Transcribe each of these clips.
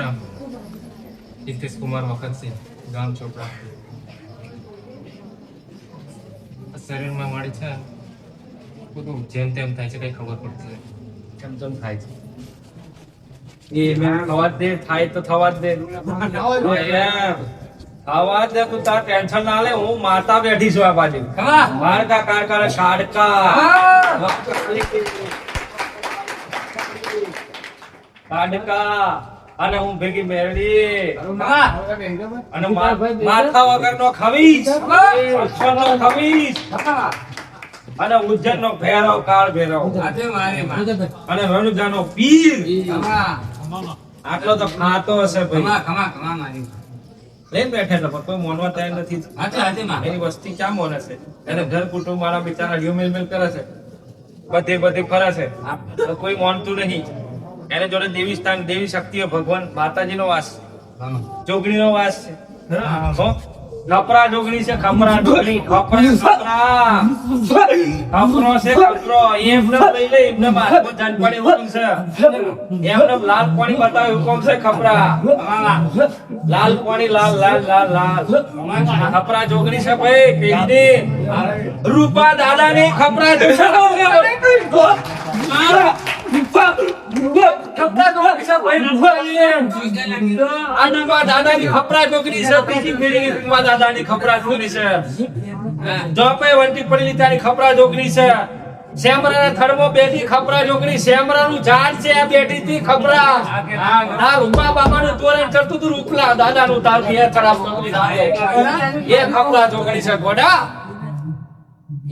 રામ રામ હિતેશ કુમાર વખતસિંહ ગામ ચોપડા આ શરીરમાં મારી છે બધું જેમ તેમ થાય છે કઈ ખબર પડતી નથી. કેમ કેમ થાય છે. એ મેં થવા દે થાય તો થવા દે. ઓય એમ. થવા જ દે તું તાર ટેન્શન ના લે હું માતા બેઠી છું આ બાજુ. મારકા કારકા અને હું ભેગી મેળવી. અને માથા ખવીશ ઈશ્વરનો ખવીશ અને ઉજ્જૈનનો ભૈરવ કાળ ભૈરવ અને રણુજાનો પીર. આટલો તો ખાતો હશે ભાઈ. લઈને બેઠા પણ કોઈ મોનવા તૈયાર નથી. એની વસ્તી ક્યાં મોને છે? એને ઘર કુટુંબ વાળા બિચારા લ્યો મેલ મેલ કરે છે. બધે બધે ફરે છે. કોઈ મોનતું નહીં. એને જોડે દેવી સ્થાન દેવી શક્તિઓ ભગવાન માતાજીનો વાસ. જોગણીનો વાસ છે. નપરા જોગણી છે ખમરા જોગણી. ખપરા ખપરા. ખપરો છે ખપરો. એમને લઈ લે એમને હાથમાં જાન પડે હુકમ છે. એમને લાલ પાણી બતાવે હુકમ છે ખપરા. લાલ પાણી લાલ લાલ લાલ લાલ. ખપરા જોગણી છે ભાઈ પેલી રૂપા દાદાની ખપરા આ રૂપા દાદાની ખપરા જોગણી છે બીજી પેઢી રૂપા દાદાની ખપરા જોગણી છે. જોપે વંટી પડેલી તારી ખપરા જોગણી છે શેમરાના થડમાં બેઠી ખપરા જોગણી શેમરાનું ઝાડ છે બેઠી હતી ખપરા આ રૂપા બાબાનું તોરણ ચડતું હતું રૂપલા દાદાનું તાર ઘેર ખરાબ જોગણી એ ખપરા જોગણી છે ગોડા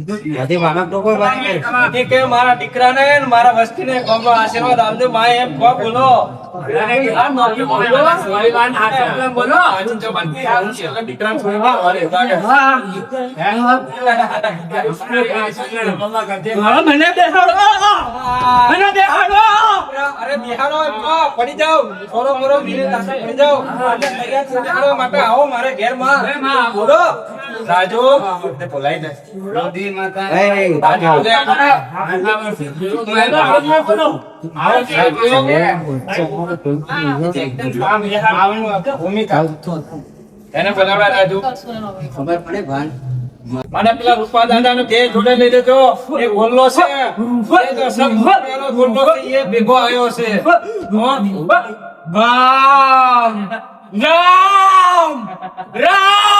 નથી માનક તો કોઈ વાત નહીં. કે મારા દીકરાને ને મારા વસ્તીને કોમ આશીર્વાદ આપજો. માય એમ કો બોલો. અરે બિહારો પડી જાવ થોડો મોરો પડી જાવ માટે આવો મારે ઘેરમાં બોલો. રાજુ? બોલાઈ દે. રાજુ લે. એને રાજુ. મને પેલા રૂપા દાદા નો કે જોડે લઈ લેજો. એ ગોલ્લો છે એ તો પેલો ગોલ્લો છે એ ભેગો આવ્યો છે. Ram Ram! Ram!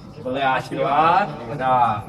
Valeu, acho go vai.